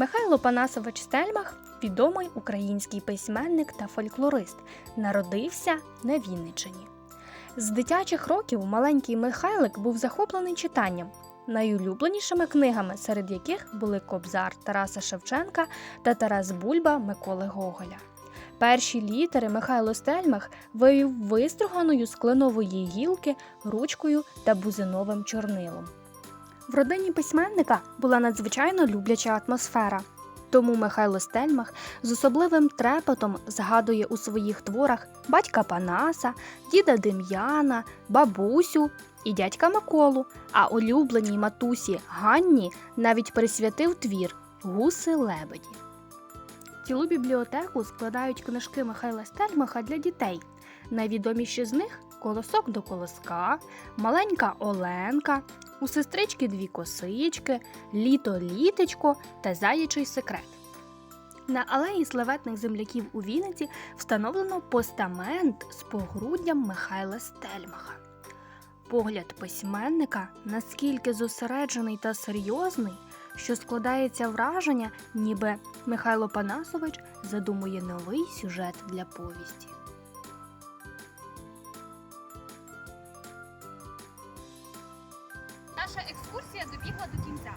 Михайло Панасович Стельмах відомий український письменник та фольклорист, народився на Вінниччині. З дитячих років маленький Михайлик був захоплений читанням, найулюбленішими книгами, серед яких були Кобзар Тараса Шевченка та Тарас Бульба Миколи Гоголя. Перші літери Михайло Стельмах вивів виструганою з кленової гілки, ручкою та бузиновим чорнилом. В родині письменника була надзвичайно любляча атмосфера. Тому Михайло Стельмах з особливим трепетом згадує у своїх творах батька Панаса, діда Дем'яна, бабусю і дядька Миколу, а улюбленій матусі Ганні навіть присвятив твір Гуси лебеді. Цілу бібліотеку складають книжки Михайла Стельмаха для дітей. Найвідоміші з них Колосок до колоска, Маленька Оленка, у сестрички дві косички, Літо літечко та Заячий секрет. На алеї славетних земляків у Вінниці встановлено постамент з погруддям Михайла Стельмаха. Погляд письменника наскільки зосереджений та серйозний, що складається враження, ніби Михайло Панасович задумує новий сюжет для повісті. наша екскурсія добігла до кінця.